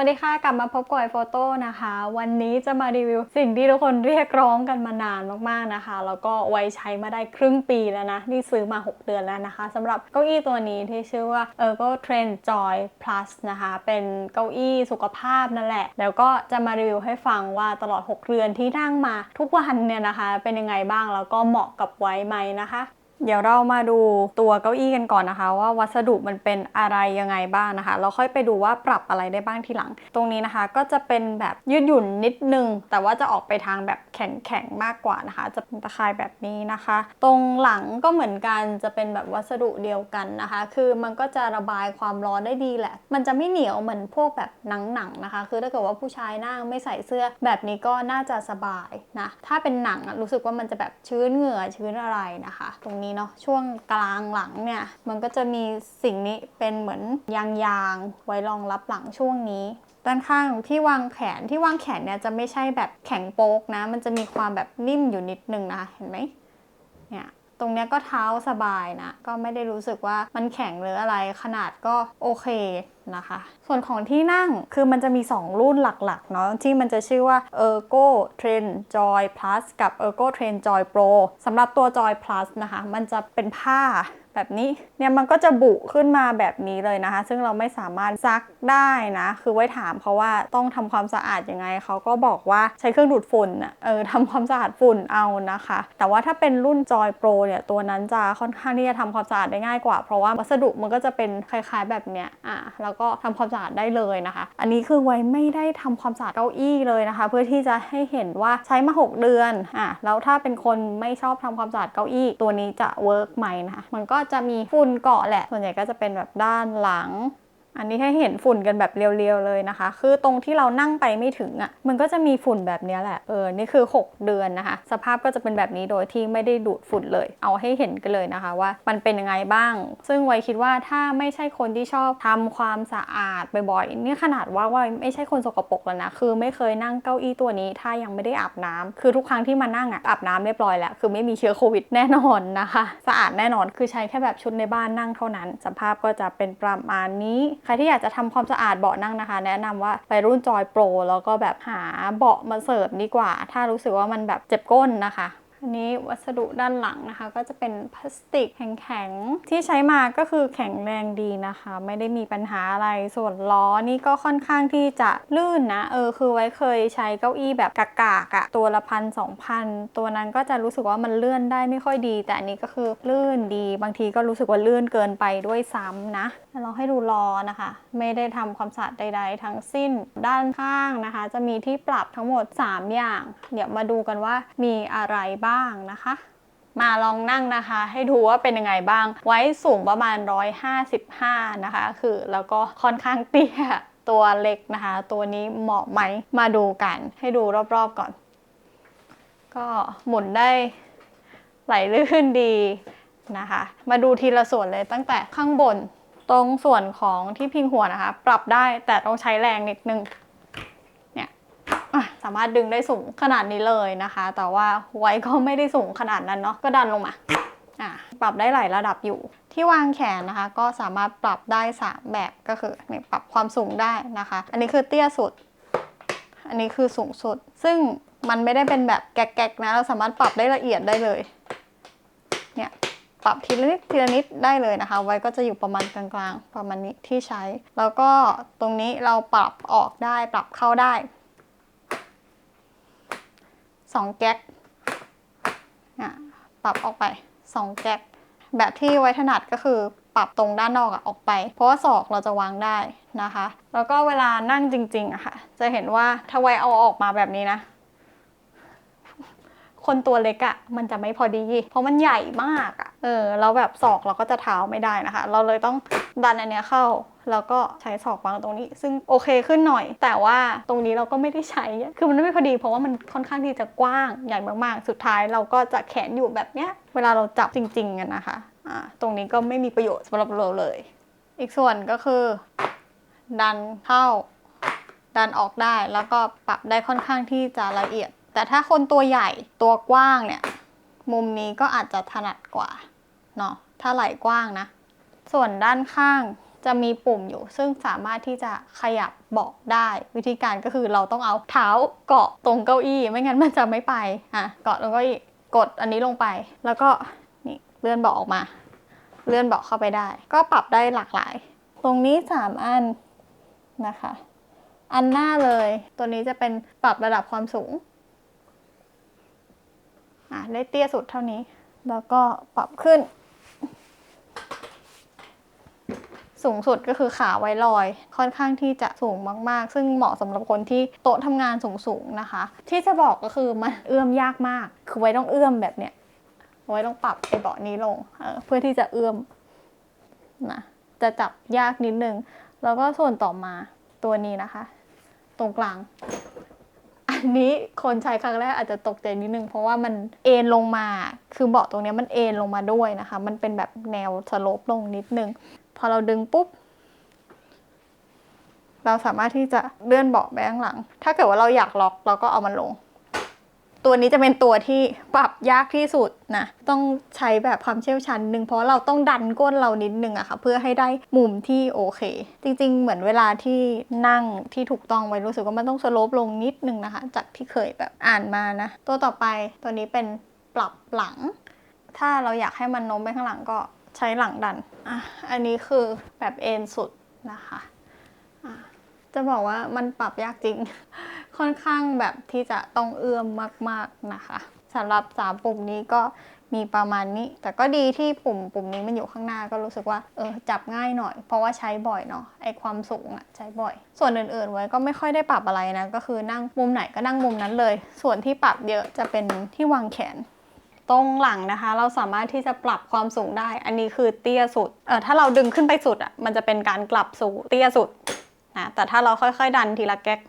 วัสดีค่ะ กลับมาพบกับไอโฟโต้นะคะ วันนี้จะมารีวิวสิ่งที่ทุกคนเรียกร้องกันมานานมากๆนะคะ แล้วก็ไว้ใช้มาได้ครึ่งปีแล้วนะ นี่ซื้อมา 6 เดือนแล้วนะคะสำหรับเก้าอี้ตัวนี้ที่ชื่อว่า Ergo Trend Joy Plus นะคะ เป็นเก้าอี้สุขภาพนั่นแหละ แล้วก็จะมารีวิวให้ฟังว่าตลอด 6 เดือนที่นั่งมาทุกวันเนี่ยนะคะ เป็นยังไงบ้างแล้วก็เหมาะกับไว้ไหมนะคะ เดี๋ยวเรามาดูตัวเก้าอี้กันก่อนนะคะ ว่าวัสดุมันเป็นอะไรยังไงบ้างนะคะ เราค่อยไปดูว่าปรับอะไรได้บ้างทีหลัง ตรงนี้นะคะก็จะเป็นแบบยืดหยุ่นนิดนึง แต่ว่าจะออกไปทางแบบแข็งๆมากกว่านะคะ จะเป็นตะข่ายแบบนี้นะคะ ตรงหลังก็เหมือนกันจะเป็นแบบวัสดุเดียวกันนะคะ คือมันก็จะระบายความร้อนได้ดีแหละ มันจะไม่เหนียวเหมือนพวกแบบหนังๆนะคะ คือถ้าเกิดว่าผู้ชายนั่งไม่ใส่เสื้อ แบบนี้ก็น่าจะสบายนะถ้าเป็นหนังรู้สึกว่ามันจะแบบชื้นเหงื่อชื้นอะไรนะคะ ตรงนี้เนาะช่วงกลางหลังเนี่ยมันก็จะมีสิ่งนี้เป็นเหมือนยางๆไว้รองรับหลังช่วงนี้ ด้านข้างที่วางแขนที่วางแขนเนี่ยจะไม่ใช่แบบแข็งโป๊กนะ มันจะมีความแบบนิ่มอยู่นิดนึงนะคะเห็นไหมเนี่ย ตรงเนี้ยก็เท้าสบายนะ ก็ไม่ได้รู้สึกว่ามันแข็งหรืออะไรขนาดก็โอเคนะคะ ส่วนของที่นั่งคือมันจะมี 2 รุ่นหลักๆเนาะที่มันจะชื่อว่า Ergo Trend Joy Plus กับ Ergo Trend Joy Pro สำหรับตัว Joy Plus นะคะ มันจะเป็นผ้า แบบนี้เนี่ยมันก็จะบุขึ้นมาแบบนี้เลยนะคะ ซึ่งเราไม่สามารถซักได้นะ คือไว้ถามเขาว่าต้องทำความสะอาดยังไงเขาก็บอกว่าใช้เครื่องดูดฝุ่นเออทำความสะอาดฝุ่นเอานะคะ แต่ว่าถ้าเป็นรุ่น Joy Pro เนี่ยตัวนั้นจะค่อนข้างที่จะทำความสะอาดได้ง่ายกว่า เพราะว่าวัสดุมันก็จะเป็นคล้ายๆแบบเนี้ยอะแล้วก็ทำความสะอาดได้เลยนะคะ อันนี้คือไว้ไม่ได้ทำความสะอาดเก้าอี้เลยนะคะ เพื่อที่จะให้เห็นว่าใช้มา 6 เดือนอะแล้วถ้าเป็นคนไม่ชอบทำความสะอาดเก้าอี้ตัวนี้จะเวิร์กไหมนะคะมันก็จะมีฝุ่นเกาะแหละ ส่วนใหญ่ก็จะเป็นแบบด้านหลัง อันนี้ให้เห็นฝุ่นกันแบบเรียวๆเลยนะคะ คือตรงที่เรานั่งไปไม่ถึงอะ่ะ มันก็จะมีฝุ่นแบบนี้แหละ เออ นี่คือ 6 เดือนนะคะ สภาพก็จะเป็นแบบนี้โดยที่ไม่ได้ดูดฝุ่นเลย เอาให้เห็นกันเลยนะคะว่ามันเป็นยังไงบ้าง ซึ่งไวคิดว่าถ้าไม่ใช่คนที่ชอบทำความสะอาดบ่อยๆ นี่ขนาดว่าว่าไม่ใช่คนสกปรกแล้วนะ คือไม่เคยนั่งเก้าอี้ตัวนี้ ถ้ายังไม่ได้อาบน้ำคือทุกครั้งที่มานั่งอะอาบน้ำเรียบร้อยแล้ว คือไม่มีเชื้อโควิดแน่นอนนะคะ สะอาดแน่นอน คือใช้แค่แบบชุดในบ้านนั่งเท่านั้น สภาพก็จะเป็นประมาณนี้ใครที่อยากจะทำความสะอาดเบาะนั่งนะคะ แนะนำว่าไปรุ่นจอยโปรแล้วก็แบบหาเบาะมาเสริมดีกว่า ถ้ารู้สึกว่ามันแบบเจ็บก้นนะคะ อันนี้วัสดุด้านหลังนะคะ ก็จะเป็นพลาสติกแข็งๆ ที่ใช้มาก็คือแข็งแรงดีนะคะ ไม่ได้มีปัญหาอะไรส่วนล้อนี่ก็ค่อนข้างที่จะลื่นนะ เออ คือไว้เคยใช้เก้าอี้แบบกากๆอะตัวละพันสองพันตัวนั้นก็จะรู้สึกว่ามันเลื่อนได้ไม่ค่อยดี แต่อันนี้ก็คือลื่นดี บางทีก็รู้สึกว่าลื่นเกินไปด้วยซ้ำนะเราให้ดูล้อนะคะ ไม่ได้ทำความสะอาดใด ๆ ทั้งสิ้นด้านข้างนะคะ จะมีที่ปรับทั้งหมด 3 อย่าง เดี๋ยวมาดูกันว่ามีอะไรบ้างนะคะมาลองนั่งนะคะ ให้ดูว่าเป็นยังไงบ้าง ไว้สูงประมาณ 155 นะคะ คือแล้วก็ค่อนข้างเตี้ยตัวเล็กนะคะ ตัวนี้เหมาะไหมมาดูกัน ให้ดูรอบๆก่อน ก็หมุนได้ไหลลื่นดีนะคะ มาดูทีละส่วนเลยตั้งแต่ข้างบนตรงส่วนของที่พิงหัวนะคะ ปรับได้แต่ต้องใช้แรงนิดนึง สามารถดึงได้สูงขนาดนี้เลยนะคะ แต่ว่าไว้ก็ไม่ได้สูงขนาดนั้นเนาะก็ดันลงมาปรับได้หลายระดับอยู่ ที่วางแขนนะคะ ก็สามารถปรับได้ 3 แบบก็คือนี่ปรับความสูงได้นะคะ อันนี้คือเตี้ยสุด อันนี้คือสูงสุด ซึ่งมันไม่ได้เป็นแบบแก๊กๆนะ เราสามารถปรับได้ละเอียดได้เลย เนี่ยปรับทีละนิดทีละนิดได้เลยนะคะ ไว้ก็จะอยู่ประมาณกลางๆ ประมาณนี้ที่ใช้ แล้วก็ตรงนี้เราปรับออกได้ปรับเข้าได้ สองแก๊กอะปรับออกไปสองแก๊กแบบที่ไว้ถนัดก็คือปรับตรงด้านนอกอะออกไป เพราะว่าศอกเราจะวางได้นะคะ แล้วก็เวลานั่งจริงๆอะค่ะ จะเห็นว่าถ้าไว้เอาออกมาแบบนี้นะ คนตัวเล็กอะมันจะไม่พอดี เพราะมันใหญ่มากอะเออแล้วแบบศอกเราก็จะเท้าไม่ได้นะคะ เราเลยต้องดันอันเนี้ยเข้า แล้วก็ใช้ศอกวางตรงนี้ ซึ่งโอเคขึ้นหน่อย แต่ว่าตรงนี้เราก็ไม่ได้ใช้ คือมันไม่พอดีเพราะว่ามันค่อนข้างที่จะกว้างใหญ่มากๆ สุดท้ายเราก็จะแขนอยู่แบบเนี้ย เวลาเราจับจริงๆกันนะคะอ่าตรงนี้ก็ไม่มีประโยชน์สำหรับเราเลย อีกส่วนก็คือ ดันเข้า ดันออกได้แล้วก็ปรับได้ค่อนข้างที่จะละเอียด แต่ถ้าคนตัวใหญ่ตัวกว้างเนี่ยมุมนี้ก็อาจจะถนัดกว่าเนาะถ้าไหล่กว้างนะ ส่วนด้านข้าง จะมีปุ่มอยู่ ซึ่งสามารถที่จะขยับเบาะได้ วิธีการก็คือเราต้องเอาเท้าเกาะตรงเก้าอี้ ไม่งั้นมันจะไม่ไปอะเกาะตรงเก้าอี้กดอันนี้ลงไป แล้วก็นี่เลื่อนเบาะออกมา เลื่อนเบาะเข้าไปได้ ก็ปรับได้หลากหลาย ตรงนี้สามอันนะคะ อันหน้าเลย ตัวนี้จะเป็นปรับระดับความสูงอะได้เตี้ยสุดเท่านี้ แล้วก็ปรับขึ้น สูงสุดก็คือขาไว้ลอย ค่อนข้างที่จะสูงมากๆ ซึ่งเหมาะสำหรับคนที่โต๊ะทำงานสูงๆนะคะ ที่จะบอกก็คือมันเอื้อมยากมาก คือไว้ต้องเอื้อมแบบเนี้ยไว้ต้องปรับไอ้เบาะนี้ลงเเพื่อที่จะเอื้อมนะจะจับยากนิดนึง แล้วก็ส่วนต่อมาตัวนี้นะคะ ตรงกลาง อันนี้คนใช้ครั้งแรกอาจจะตกใจนิดนึง เพราะว่ามันเอนลงมา คือเบาะตรงเนี้ยมันเอนลงมาด้วยนะคะ มันเป็นแบบแนวสโลปลงนิดนึง พอเราดึงปุ๊บ เราสามารถที่จะเลื่อนเบาะไปข้างหลัง ถ้าเกิดว่าเราอยากล็อกเราก็เอามันลง ตัวนี้จะเป็นตัวที่ปรับยากที่สุดนะ ต้องใช้แบบความเชี่ยวชาญนึงเพราะเราต้องดันก้นเรานิดนึงอะค่ะ เพื่อให้ได้มุมที่โอเค จริงๆ เหมือนเวลาที่นั่งที่ถูกต้องไว้รู้สึกว่ามันต้องสโลปลงนิดนึงนะคะ จากที่เคยแบบอ่านมานะ ตัวต่อไปตัวนี้เป็นปรับหลัง ถ้าเราอยากให้มันโน้มไปข้างหลังก็ ใช้หลังดันอะอันนี้คือแบบเอ็นสุดนะคะอะจะบอกว่ามันปรับยากจริง ค่อนข้างแบบที่จะต้องเอื้อมมากๆนะคะสำหรับสามปุ่มนี้ก็มีประมาณนี้ แต่ก็ดีที่ปุ่มปุ่มนี้มันอยู่ข้างหน้าก็รู้สึกว่าเออจับง่ายหน่อย เพราะว่าใช้บ่อยเนาะไอความสูงอะใช้บ่อย ส่วนอื่นๆไว้ก็ไม่ค่อยได้ปรับอะไรนะ ก็คือนั่งมุมไหนก็นั่งมุมนั้นเลย ส่วนที่ปรับเยอะจะเป็นที่วางแขน ตรงหลังนะคะ เราสามารถที่จะปรับความสูงได้ อันนี้คือเตี้ยสุดเออถ้าเราดึงขึ้นไปสุดอะมันจะเป็นการกลับสู่เตี้ยสุดนะแต่ถ้าเราค่อยๆ ดันทีละแก๊ก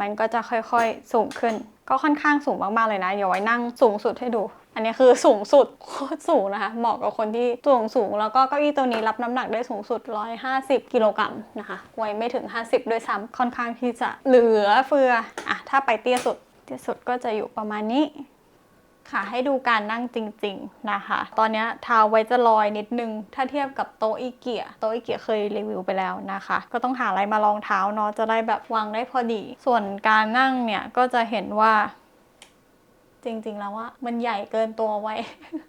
มันก็จะค่อยๆ สูงขึ้น ก็ค่อนข้างสูงมากๆเลยนะเดี๋ยวไว้นั่งสูงสุดให้ดู อันนี้คือสูงสุดโคตรสูงนะคะ เหมาะกับคนที่สูงสูง แล้วก็เก้าอี้ตัวนี้รับน้ำหนักได้สูงสุด 150 กิโลกรัมนะคะไว้ไม่ถึง 50 ด้วยซ้ำค่อนข้างที่จะเหลือเฟืออะถ้าไปเตี้ยสุด ที่สุดก็จะอยู่ประมาณนี้ค่ะให้ดูการนั่งจริง ๆนะคะ ตอนนี้เท้าไว้จะลอยนิดนึง ถ้าเทียบกับโต๊ะอีเกีย โต๊ะอีเกียเคยรีวิวไปแล้วนะคะ ก็ต้องหาอะไรมารองเท้าเนาะจะได้แบบวางได้พอดี ส่วนการนั่งเนี่ยก็จะเห็นว่า จริง ๆ แล้วว่ามันใหญ่เกินตัวไว้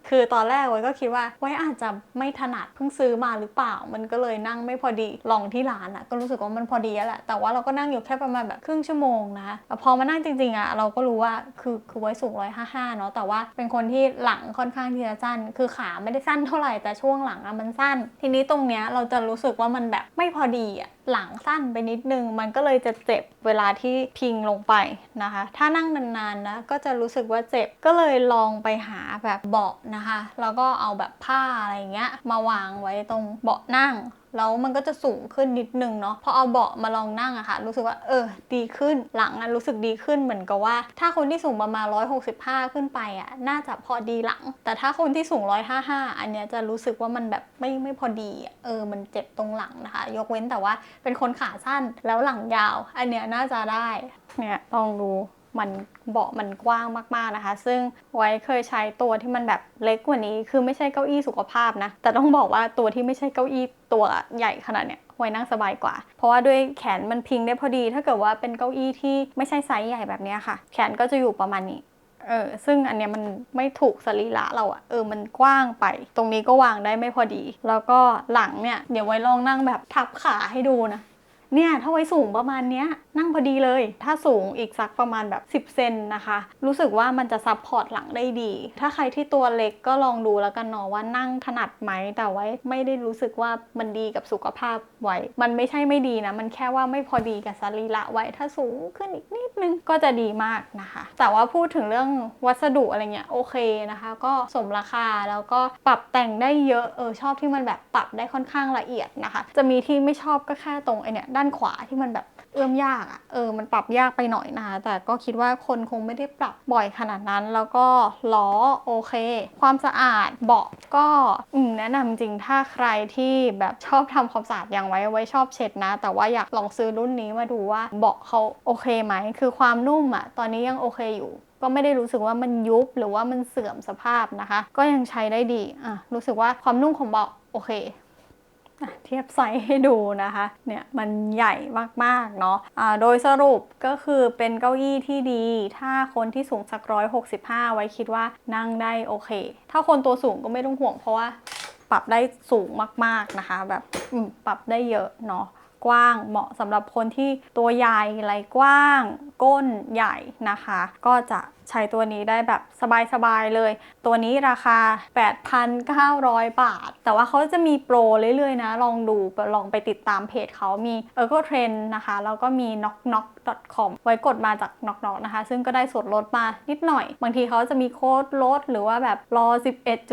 คือตอนแรกไว้ก็คิดว่าไว้อาจจะไม่ถนัดเพิ่งซื้อมาหรือเปล่า มันก็เลยนั่งไม่พอดีลองที่ร้านอะก็รู้สึกว่ามันพอดีแล้วแหละแต่ว่าเราก็นั่งอยู่แค่ประมาณแบบครึ่งชั่วโมงนะแต่พอมานั่งจริงๆอะเราก็รู้ว่าคือคือไว้สูงร้อยห้าห้าเนาะแต่ว่าเป็นคนที่หลังค่อนข้างที่จะสั้น คือขาไม่ได้สั้นเท่าไหร่แต่ช่วงหลังอะมันสั้น ทีนี้ตรงเนี้ยเราจะรู้สึกว่ามันแบบไม่พอดีอะ หลังสั้นไปนิดนึง มันก็เลยจะเจ็บเวลาที่พิงลงไปนะคะ ถ้านั่งนานๆนะก็จะรู้สึกว่าเจ็บก็เลยลองไปหาแบบเบาะนะคะ แล้วก็เอาแบบผ้าอะไรเงี้ยมาวางไว้ตรงเบาะนั่ง แล้วมันก็จะสูงขึ้นนิดนึงเนาะพอเอาเบาะมาลองนั่งอะค่ะรู้สึกว่าเออดีขึ้นหลังอะรู้สึกดีขึ้นเหมือนกับว่า ถ้าคนที่สูงประมาณ 165 ขึ้นไปอะน่าจะพอดีหลัง แต่ถ้าคนที่สูง 155 อันเนี้ยจะรู้สึกว่ามันแบบไม่ไม่พอดีเออมันเจ็บตรงหลังนะคะ ยกเว้นแต่ว่าเป็นคนขาสั้นแล้วหลังยาว อันเนี้ยน่าจะได้เนี่ยลองดู มันเบาะมันกว้างมากๆนะคะ ซึ่งไว้เคยใช้ตัวที่มันแบบเล็กกว่านี้ คือไม่ใช่เก้าอี้สุขภาพนะ แต่ต้องบอกว่าตัวที่ไม่ใช่เก้าอี้ตัวใหญ่ขนาดเนี้ยไว้นั่งสบายกว่า เพราะว่าด้วยแขนมันพิงได้พอดี ถ้าเกิดว่าเป็นเก้าอี้ที่ไม่ใช่ไซส์ใหญ่แบบนี้ค่ะ แขนก็จะอยู่ประมาณนี้เออซึ่งอันเนี้ยมันไม่ถูกสรีระเราอะเออมันกว้างไป ตรงนี้ก็วางได้ไม่พอดี แล้วก็หลังเนี่ยเดี๋ยวไว้ลองนั่งแบบทับขาให้ดูนะ เนี่ยถ้าไว้สูงประมาณเนี้ยนั่งพอดีเลย ถ้าสูงอีกสักประมาณแบบ 10 เซนนะคะ รู้สึกว่ามันจะซับพอร์ตหลังได้ดี ถ้าใครที่ตัวเล็กก็ลองดูแล้วกันเนาะว่านั่งถนัดไหมแต่ไว้ไม่ได้รู้สึกว่ามันดีกับสุขภาพไว้ มันไม่ใช่ไม่ดีนะ มันแค่ว่าไม่พอดีกับสรีระไว้ถ้าสูงขึ้นอีกนิดนึงก็จะดีมากนะคะ แต่ว่าพูดถึงเรื่องวัสดุอะไรเงี้ยโอเคนะคะ ก็สมราคาแล้วก็ปรับแต่งได้เยอะเออชอบที่มันแบบปรับได้ค่อนข้างละเอียดนะคะ จะมีที่ไม่ชอบก็แค่ตรงไอเนี่ยด้านขวาที่มันแบบเอื้อมยากอะ่ะเออมันปรับยากไปหน่อยนะคะแต่ก็คิดว่าคนคงไม่ได้ปรับบ่อยขนาดนั้น แล้วก็ล้อโอเค ความสะอาดเบาะก็แนะนำจริงถ้าใครที่แบบชอบทำความสะอาดอย่างไว้ไว้ชอบเช็ดนะ แต่ว่าอยากลองซื้อรุ่นนี้มาดูว่าเบาะเขาโอเคไหมคือความนุ่มอะ่ะตอนนี้ยังโอเคอยู่ก็ไม่ได้รู้สึกว่ามันยุบหรือว่ามันเสื่อมสภาพนะคะ ก็ยังใช้ได้ดีอะรู้สึกว่าความนุ่มของเบาะโอเค เทียบไซส์ให้ดูนะคะ เนี่ยมันใหญ่มากๆเนาะะโดยสรุปก็คือเป็นเก้าอี้ที่ดี ถ้าคนที่สูงสักร้อยหกสิบห้าไว้คิดว่านั่งได้โอเค ถ้าคนตัวสูงก็ไม่ต้องห่วงเพราะว่าปรับได้สูงมากๆนะคะ แบบปรับได้เยอะเนาะกว้างเหมาะสำหรับคนที่ตัวใหญ่ไหลกว้าง ก้นใหญ่นะคะ ก็จะ ใช้ตัวนี้ได้แบบสบายๆเลย ตัวนี้ราคา 8,900 บาท แต่ว่าเขาจะมีโปรเรื่อยๆนะ ลองดูลองไปติดตามเพจเขามี e r g o Trend นะคะ แล้วก็มี knock knock com ไว้กดมาจาก knock knock นะคะ ซึ่งก็ได้ส่วนลดมานิดหน่อย บางทีเขาจะมีโค้ดลดหรือว่าแบบรอ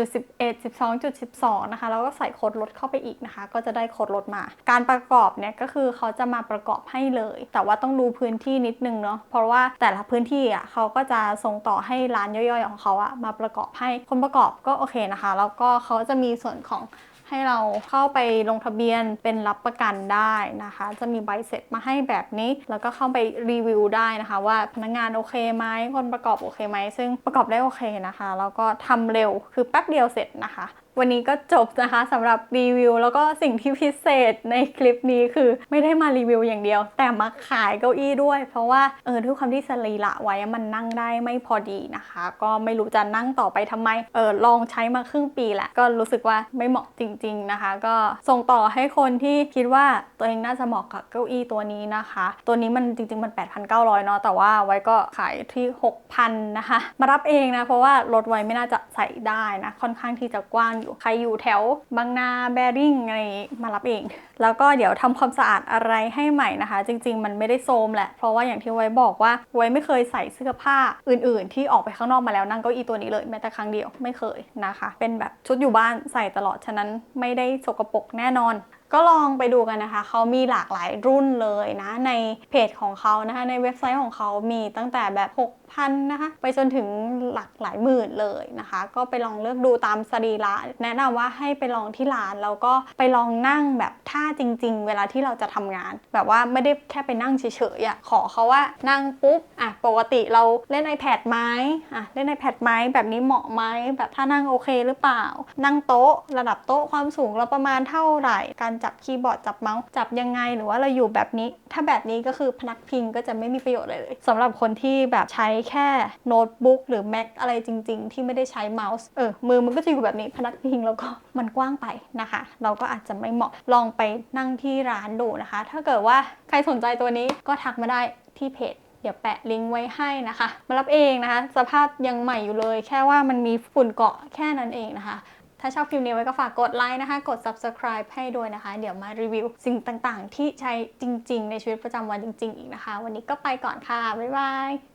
11.11 12.12 นะคะ แล้วก็ใส่โค้ดลดเข้าไปอีกนะคะ ก็จะได้โค้ดลดมา การประกอบเนี่ยก็คือเขาจะมาประกอบให้เลย แต่ว่าต้องดูพื้นที่นิดนึงเนาะเพราะว่าแต่ละพื้นที่อะเขาก็จะส่งต่อให้ร้านย่อยๆ ของเขาอะมาประกอบให้คนประกอบก็โอเคนะคะ แล้วก็เขาจะมีส่วนของให้เราเข้าไปลงทะเบียนเป็นรับประกันได้นะคะ จะมีใบเสร็จมาให้แบบนี้ แล้วก็เข้าไปรีวิวได้นะคะ ว่าพนักงานโอเคไหมคนประกอบโอเคไหมซึ่งประกอบได้โอเคนะคะ แล้วก็ทำเร็วคือแป๊บเดียวเสร็จนะคะ วันนี้ก็จบนะคะสำหรับรีวิว แล้วก็สิ่งที่พิเศษในคลิปนี้คือไม่ได้มารีวิวอย่างเดียว แต่มาขายเก้าอี้ด้วย เพราะว่าเออด้วยความที่สรีระไว้มันนั่งได้ไม่พอดีนะคะ ก็ไม่รู้จะนั่งต่อไปทำไมเออลองใช้มาครึ่งปีแหละ ก็รู้สึกว่าไม่เหมาะจริง ๆนะคะ ก็ส่งต่อให้คนที่คิดว่าตัวเองน่าจะเหมาะกับเก้าอี้ตัวนี้นะคะ ตัวนี้มันจริงๆมัน 8,900เนาะแต่ว่าไว้ก็ขายที่ 6,000นะคะมารับเองนะเพราะว่ารถไว้ไม่น่าจะใส่ได้นะค่อนข้างที่จะกว้างอยู่ ใครอยู่แถวบางนาแบริ่งอะไรมารับเอง แล้วก็เดี๋ยวทำความสะอาดอะไรให้ใหม่นะคะ จริง ๆ มันไม่ได้โซมแหละ เพราะว่าอย่างที่ไว้บอกว่าไว้ไม่เคยใส่เสื้อผ้าอื่น ๆ ที่ออกไปข้างนอกมาแล้วนั่งเก้าอี้ตัวนี้เลยแม้แต่ครั้งเดียวไม่เคยนะคะ เป็นแบบชุดอยู่บ้านใส่ตลอดฉะนั้นไม่ได้สกปรกแน่นอน ก็ลองไปดูกันนะคะ เขามีหลากหลายรุ่นเลยนะ ในเพจของเขานะคะ ในเว็บไซต์ของเขามีตั้งแต่แบบ 6,000 นะคะ ไปจนถึงหลักหลายหมื่นเลยนะคะ ก็ไปลองเลือกดูตามสรีระแนะนำว่าให้ไปลองที่ร้านแล้วก็ไปลองนั่งแบบท่าจริง ๆ เวลาที่เราจะทำงาน แบบว่าไม่ได้แค่ไปนั่งเฉยๆอะขอเขาว่านั่งปุ๊บอะปกติเราเล่น iPad ไหมอะเล่น iPad ไหมแบบนี้เหมาะไหมแบบท่านั่งโอเคหรือเปล่า นั่งโต๊ะ ระดับโต๊ะความสูงเราประมาณเท่าไหร่การจับคีย์บอร์ดจับเมาส์จับยังไง หรือว่าเราอยู่แบบนี้ ถ้าแบบนี้ก็คือพนักพิงก็จะไม่มีประโยชน์เลยเลยสำหรับคนที่แบบใช้แค่โน้ตบุ๊กหรือ Mac อะไรจริง ๆ ที่ไม่ได้ใช้เมาส์เออมือมันก็จะอยู่แบบนี้พนักพิงแล้วก็มันกว้างไปนะคะ เราก็อาจจะไม่เหมาะลองไปนั่งที่ร้านดูนะคะ ถ้าเกิดว่าใครสนใจตัวนี้ก็ทักมาได้ที่เพจเดี๋ยวแปะลิงก์ไว้ให้นะคะ มารับเองนะคะ สภาพยังใหม่อยู่เลย แค่ว่ามันมีฝุ่นเกาะแค่นั้นเองนะคะ ถ้าชอบคลิปนี้ไว้ก็ฝากกดไลค์นะคะ กด subscribe ให้ด้วยนะคะ เดี๋ยวมารีวิวสิ่งต่างๆ ที่ใช้จริง ๆ ในชีวิตประจำวันจริง ๆ อีกนะคะ วันนี้ก็ไปก่อนค่ะ บ๊ายบาย